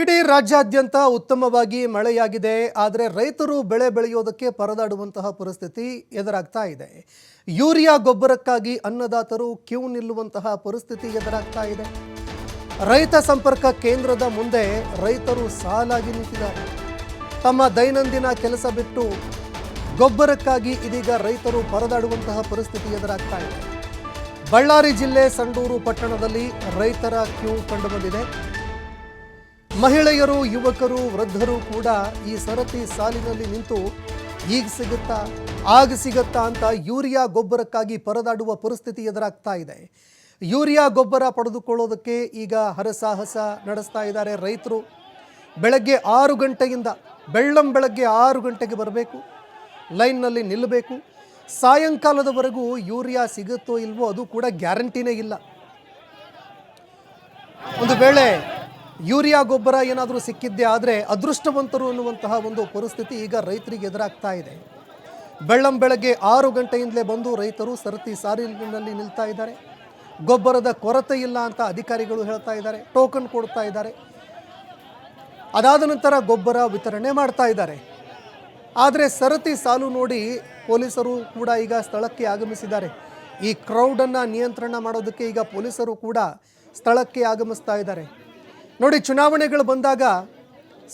ಇಡೀ ರಾಜ್ಯಾದ್ಯಂತ ಉತ್ತಮವಾಗಿ ಮಳೆಯಾಗಿದೆ, ಆದರೆ ರೈತರು ಬೆಳೆ ಬೆಳೆಯೋದಕ್ಕೆ ಪರದಾಡುವಂತಹ ಪರಿಸ್ಥಿತಿ ಎದುರಾಗ್ತಾ ಇದೆ. ಯೂರಿಯಾ ಗೊಬ್ಬರಕ್ಕಾಗಿ ಅನ್ನದಾತರು ಕ್ಯೂ ನಿಲ್ಲುವಂತಹ ಪರಿಸ್ಥಿತಿ ಎದುರಾಗ್ತಾ ಇದೆ. ರೈತ ಸಂಪರ್ಕ ಕೇಂದ್ರದ ಮುಂದೆ ರೈತರು ಸಾಲಾಗಿ ನಿಂತಿದ್ದಾರೆ. ತಮ್ಮ ದೈನಂದಿನ ಕೆಲಸ ಬಿಟ್ಟು ಗೊಬ್ಬರಕ್ಕಾಗಿ ಇದೀಗ ರೈತರು ಪರದಾಡುವಂತಹ ಪರಿಸ್ಥಿತಿ ಎದುರಾಗ್ತಾ ಇದೆ. ಬಳ್ಳಾರಿ ಜಿಲ್ಲೆ ಸಂಡೂರು ಪಟ್ಟಣದಲ್ಲಿ ರೈತರ ಕ್ಯೂ ಕಂಡುಬಂದಿದೆ. ಮಹಿಳೆಯರು, ಯುವಕರು, ವೃದ್ಧರು ಕೂಡ ಈ ಸರತಿ ಸಾಲಿನಲ್ಲಿ ನಿಂತು ಈಗ ಸಿಗುತ್ತಾ, ಆಗ ಸಿಗುತ್ತಾ ಅಂತ ಯೂರಿಯಾ ಗೊಬ್ಬರಕ್ಕಾಗಿ ಪರದಾಡುವ ಪರಿಸ್ಥಿತಿ ಎದುರಾಗ್ತಾ ಇದೆ. ಯೂರಿಯಾ ಗೊಬ್ಬರ ಪಡೆದುಕೊಳ್ಳೋದಕ್ಕೆ ಈಗ ಹರಸಾಹಸ ನಡೆಸ್ತಾ ಇದ್ದಾರೆ ರೈತರು. ಬೆಳಗ್ಗೆ ಆರು ಗಂಟೆಯಿಂದ, ಬೆಳ್ಳಂ ಬೆಳಗ್ಗೆ ಆರು ಗಂಟೆಗೆ ಬರಬೇಕು, ಲೈನ್ನಲ್ಲಿ ನಿಲ್ಲಬೇಕು. ಸಾಯಂಕಾಲದವರೆಗೂ ಯೂರಿಯಾ ಸಿಗುತ್ತೋ ಇಲ್ವೋ ಅದು ಕೂಡ ಗ್ಯಾರಂಟಿನೇ ಇಲ್ಲ. ಒಂದು ವೇಳೆ ಯೂರಿಯಾ ಗೊಬ್ಬರ ಏನಾದರೂ ಸಿಕ್ಕಿದ್ದೇ ಆದರೆ ಅದೃಷ್ಟವಂತರು ಅನ್ನುವಂತಹ ಒಂದು ಪರಿಸ್ಥಿತಿ ಈಗ ರೈತರಿಗೆ ಎದುರಾಗ್ತಾ ಇದೆ. ಬೆಳ್ಳಂ ಬೆಳಗ್ಗೆ ಆರು ಗಂಟೆಯಿಂದಲೇ ಬಂದು ರೈತರು ಸರತಿ ಸಾರಿನಲ್ಲಿ ನಿಲ್ತಾ ಇದ್ದಾರೆ. ಗೊಬ್ಬರದ ಕೊರತೆ ಇಲ್ಲ ಅಂತ ಅಧಿಕಾರಿಗಳು ಹೇಳ್ತಾ ಇದ್ದಾರೆ, ಟೋಕನ್ ಕೊಡ್ತಾ ಇದ್ದಾರೆ. ಅದಾದ ನಂತರ ಗೊಬ್ಬರ ವಿತರಣೆ ಮಾಡ್ತಾ ಇದ್ದಾರೆ. ಆದರೆ ಸರತಿ ಸಾಲು ನೋಡಿ ಪೊಲೀಸರು ಕೂಡ ಈಗ ಸ್ಥಳಕ್ಕೆ ಆಗಮಿಸಿದ್ದಾರೆ. ಈ ಕ್ರೌಡನ್ನು ನಿಯಂತ್ರಣ ಮಾಡೋದಕ್ಕೆ ಈಗ ಪೊಲೀಸರು ಕೂಡ ಸ್ಥಳಕ್ಕೆ ಆಗಮಿಸ್ತಾ ಇದ್ದಾರೆ. ನೋಡಿ, ಚುನಾವಣೆಗಳು ಬಂದಾಗ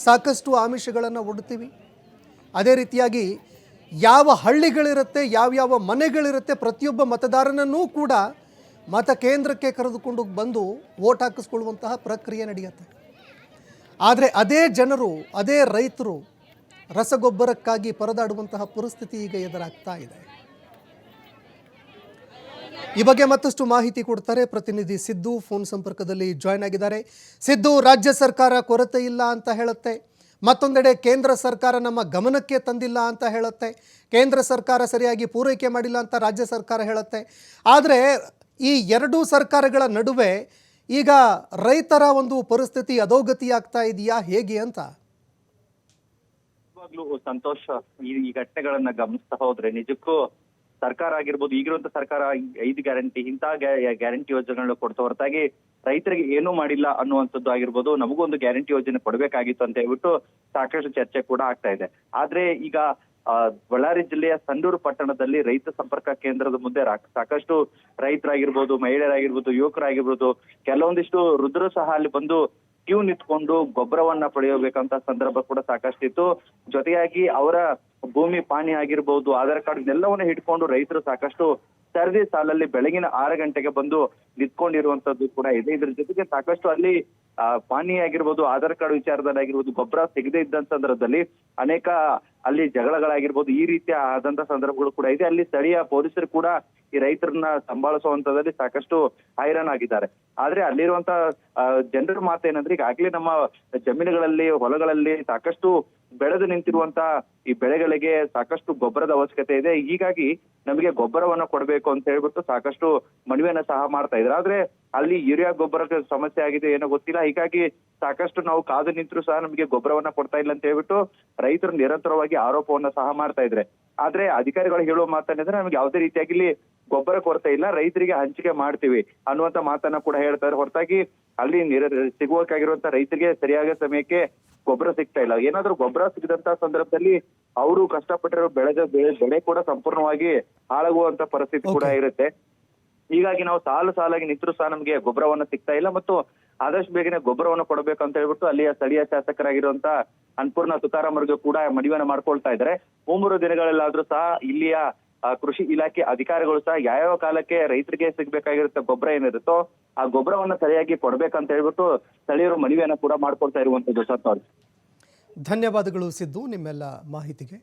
ಸಾಕಷ್ಟು ಆಮಿಷಗಳನ್ನು ಒಡ್ತೀವಿ. ಅದೇ ರೀತಿಯಾಗಿ ಯಾವ ಹಳ್ಳಿಗಳಿರುತ್ತೆ, ಯಾವ್ಯಾವ ಮನೆಗಳಿರುತ್ತೆ ಪ್ರತಿಯೊಬ್ಬ ಮತದಾರನನ್ನೂ ಕೂಡ ಮತ ಕೇಂದ್ರಕ್ಕೆ ಕರೆದುಕೊಂಡು ಬಂದು ವೋಟ್ ಹಾಕಿಸ್ಕೊಳ್ಳುವಂತಹ ಪ್ರಕ್ರಿಯೆ ನಡೆಯುತ್ತೆ. ಆದರೆ ಅದೇ ಜನರು, ಅದೇ ರೈತರು ರಸಗೊಬ್ಬರಕ್ಕಾಗಿ ಪರದಾಡುವಂತಹ ಪರಿಸ್ಥಿತಿ ಈಗ ಎದುರಾಗ್ತಾ ಇದೆ. ಈ ಬಗ್ಗೆ ಮತ್ತಷ್ಟು ಮಾಹಿತಿ ಕೊಡ್ತಾರೆ ಪ್ರತಿನಿಧಿ ಸಿದ್ದು. ಫೋನ್ ಸಂಪರ್ಕದಲ್ಲಿ ಜಾಯ್ನ್ ಆಗಿದ್ದಾರೆ. ಸಿದ್ದು, ರಾಜ್ಯ ಸರ್ಕಾರ ಕೊರತೆ ಇಲ್ಲ ಅಂತ ಹೇಳುತ್ತೆ. ಮತ್ತೊಂದೆಡೆ ಕೇಂದ್ರ ಸರ್ಕಾರ ನಮ್ಮ ಗಮನಕ್ಕೆ ತಂದಿಲ್ಲ ಅಂತ ಹೇಳುತ್ತೆ. ಕೇಂದ್ರ ಸರ್ಕಾರ ಸರಿಯಾಗಿ ಪೂರೈಕೆ ಮಾಡಿಲ್ಲ ಅಂತ ರಾಜ್ಯ ಸರ್ಕಾರ ಹೇಳುತ್ತೆ. ಆದರೆ ಈ ಎರಡೂ ಸರ್ಕಾರಗಳ ನಡುವೆ ಈಗ ರೈತರ ಒಂದು ಪರಿಸ್ಥಿತಿ ಅಧೋಗತಿ ಆಗ್ತಾ ಇದೆಯಾ? ಹೇಗೆ ಅಂತ? ಸಂತೋಷ ಈ ಘಟನೆಗಳನ್ನ ಗಮನಿಸ್ತಾ ಹೋದ್ರೆ ನಿಜಕ್ಕೂ ಸರ್ಕಾರ ಆಗಿರ್ಬೋದು, ಈಗಿರುವಂತ ಸರ್ಕಾರ ಐದು ಗ್ಯಾರಂಟಿ ಇಂತಹ ಗ್ಯಾರಂಟಿ ಯೋಜನೆಗಳು ಕೊಡ್ತಾ ಹೊರತಾಗಿ ರೈತರಿಗೆ ಏನೂ ಮಾಡಿಲ್ಲ ಅನ್ನುವಂಥದ್ದು ಆಗಿರ್ಬೋದು, ನಮಗೂ ಒಂದು ಗ್ಯಾರಂಟಿ ಯೋಜನೆ ಕೊಡಬೇಕಾಗಿತ್ತು ಅಂತ ಹೇಳ್ಬಿಟ್ಟು ಸಾಕಷ್ಟು ಚರ್ಚೆ ಕೂಡ ಆಗ್ತಾ ಇದೆ. ಆದ್ರೆ ಈಗ ಬಳ್ಳಾರಿ ಜಿಲ್ಲೆಯ ಸಂಡೂರು ಪಟ್ಟಣದಲ್ಲಿ ರೈತ ಸಂಪರ್ಕ ಕೇಂದ್ರದ ಮುಂದೆ ಸಾಕಷ್ಟು ರೈತರಾಗಿರ್ಬೋದು, ಮಹಿಳೆಯರಾಗಿರ್ಬೋದು, ಯುವಕರಾಗಿರ್ಬೋದು, ಕೆಲವೊಂದಿಷ್ಟು ವೃದ್ಧರು ಸಹ ಅಲ್ಲಿ ಬಂದು ಕ್ಯೂ ನಿಂತ್ಕೊಂಡು ಗೊಬ್ಬರವನ್ನ ಪಡೆಯಬೇಕಂತ ಸಂದರ್ಭ ಕೂಡ ಸಾಕಷ್ಟಿತ್ತು. ಜೊತೆಯಾಗಿ ಅವರ ಭೂಮಿ ಪಾಣಿ ಆಗಿರ್ಬೋದು, ಆಧಾರ್ ಕಾರ್ಡ್ ಎಲ್ಲವನ್ನ ಹಿಡ್ಕೊಂಡು ರೈತರು ಸಾಕಷ್ಟು ಸರದಿ ಸಾಲಲ್ಲಿ ಬೆಳಗಿನ ಆರು ಗಂಟೆಗೆ ಬಂದು ನಿಂತ್ಕೊಂಡಿರುವಂತದ್ದು ಕೂಡ ಇದೆ. ಇದ್ರ ಜೊತೆಗೆ ಸಾಕಷ್ಟು ಅಲ್ಲಿ ಆ, ಪಾನಿ ಆಗಿರ್ಬೋದು ಆಧಾರ್ ಕಾರ್ಡ್ ವಿಚಾರದಲ್ಲಿ ಆಗಿರ್ಬೋದು ಗೊಬ್ಬರ ಸಿಗದೇ ಇದ್ದಂತ ಸಂದರ್ಭದಲ್ಲಿ ಅನೇಕ ಅಲ್ಲಿ ಜಗಳಗಳಾಗಿರ್ಬೋದು ಈ ರೀತಿಯ ಆದಂತ ಸಂದರ್ಭಗಳು ಕೂಡ ಇದೆ. ಅಲ್ಲಿ ಸ್ಥಳೀಯ ಪೊಲೀಸರು ಕೂಡ ಈ ರೈತರನ್ನ ಸಂಭಾಳಿಸುವಂತದಲ್ಲಿ ಸಾಕಷ್ಟು ಹೈರಾಣಾಗಿದ್ದಾರೆ. ಆದ್ರೆ ಅಲ್ಲಿರುವಂತ ಜನರ ಮಾತೇನಂದ್ರೆ ಈಗಾಗ್ಲೇ ನಮ್ಮ ಜಮೀನುಗಳಲ್ಲಿ ಹೊಲಗಳಲ್ಲಿ ಸಾಕಷ್ಟು ಬೆಳೆದು ನಿಂತಿರುವಂತ ಈ ಬೆಳೆಗಳಿಗೆ ಸಾಕಷ್ಟು ಗೊಬ್ಬರದ ಅವಶ್ಯಕತೆ ಇದೆ. ಹೀಗಾಗಿ ನಮಗೆ ಗೊಬ್ಬರವನ್ನ ಕೊಡಬೇಕು ಅಂತ ಹೇಳ್ಬಿಟ್ಟು ಸಾಕಷ್ಟು ಮನವಿಯನ್ನ ಸಹ ಮಾಡ್ತಾ ಇದ್ರು ಆದ್ರೆ ಅಲ್ಲಿ ಯೂರಿಯಾ ಗೊಬ್ಬರದ ಸಮಸ್ಯೆ ಆಗಿದೆ ಏನೋ ಗೊತ್ತಿಲ್ಲ. ಹೀಗಾಗಿ ಸಾಕಷ್ಟು ನಾವು ಕಾದು ನಿಂತರೂ ಸಹ ನಮಗೆ ಗೊಬ್ಬರವನ್ನ ಕೊಡ್ತಾ ಇಲ್ಲ ಅಂತ ಹೇಳ್ಬಿಟ್ಟು ರೈತರು ನಿರಂತರವಾಗಿ ಆರೋಪವನ್ನ ಸಹ ಮಾಡ್ತಾ ಇದ್ರೆ. ಆದ್ರೆ ಅಧಿಕಾರಿಗಳು ಹೇಳುವ ಮಾತನ್ನಿದ್ರೆ ನಮ್ಗೆ ಯಾವುದೇ ರೀತಿಯಾಗಿ ಇಲ್ಲಿ ಗೊಬ್ಬರ ಕೊರತೆ ಇಲ್ಲ ರೈತರಿಗೆ ಹಂಚಿಕೆ ಮಾಡ್ತೀವಿ ಅನ್ನುವಂತ ಮಾತನ್ನ ಕೂಡ ಹೇಳ್ತಾರೆ ಹೊರತಾಗಿ ಅಲ್ಲಿ ನಿರ ಸಿಗುವಕ್ಕಾಗಿರುವಂತ ರೈತರಿಗೆ ಸರಿಯಾದ ಸಮಯಕ್ಕೆ ಗೊಬ್ಬರ ಸಿಗ್ತಾ ಇಲ್ಲ. ಏನಾದ್ರೂ ಗೊಬ್ಬರ ಸಿಗದಂತ ಸಂದರ್ಭದಲ್ಲಿ ಅವರು ಕಷ್ಟಪಟ್ಟಿರೋ ಬೆಳೆದ ಬೆಳೆ ಬೆಳೆ ಕೂಡ ಸಂಪೂರ್ಣವಾಗಿ ಹಾಳಾಗುವಂತ ಪರಿಸ್ಥಿತಿ ಕೂಡ ಇರುತ್ತೆ. ಹೀಗಾಗಿ ನಾವು ಸಾಲು ಸಾಲಾಗಿ ನಿಂತರೂ ಸಹ ನಮ್ಗೆ ಗೊಬ್ಬರವನ್ನ ಸಿಗ್ತಾ ಇಲ್ಲ ಮತ್ತು ಆದಷ್ಟು ಬೇಗನೆ ಗೊಬ್ಬರವನ್ನು ಕೊಡಬೇಕು ಅಂತ ಹೇಳ್ಬಿಟ್ಟು ಅಲ್ಲಿಯ ಸ್ಥಳೀಯ ಶಾಸಕರಾಗಿರುವಂತ ಅನ್ಪೂರ್ಣ ತುಕಾರಾಮ್ ಅವ್ರಿಗೆ ಕೂಡ ಮನವಿಯನ್ನ ಮಾಡ್ಕೊಳ್ತಾ ಇದ್ದಾರೆ. ಮೂರು ದಿನಗಳಲ್ಲಾದ್ರೂ ಸಹ ಇಲ್ಲಿಯ ಕೃಷಿ ಇಲಾಖೆ ಅಧಿಕಾರಿಗಳು ಸಹ ಯಾವ್ಯಾವ ಕಾಲಕ್ಕೆ ರೈತರಿಗೆ ಸಿಗ್ಬೇಕಾಗಿರುತ್ತೆ ಗೊಬ್ಬರ ಏನಿರುತ್ತೋ ಆ ಗೊಬ್ಬರವನ್ನ ಸರಿಯಾಗಿ ಕೊಡ್ಬೇಕಂತ ಹೇಳ್ಬಿಟ್ಟು ಸ್ಥಳೀಯರು ಮನವಿಯನ್ನ ಕೂಡ ಮಾಡ್ಕೊಳ್ತಾ ಇರುವಂತದ್ದು ಸರ್. ಧನ್ಯವಾದಗಳು ಸಿದ್ದು, ನಿಮ್ಮೆಲ್ಲ ಮಾಹಿತಿಗೆ.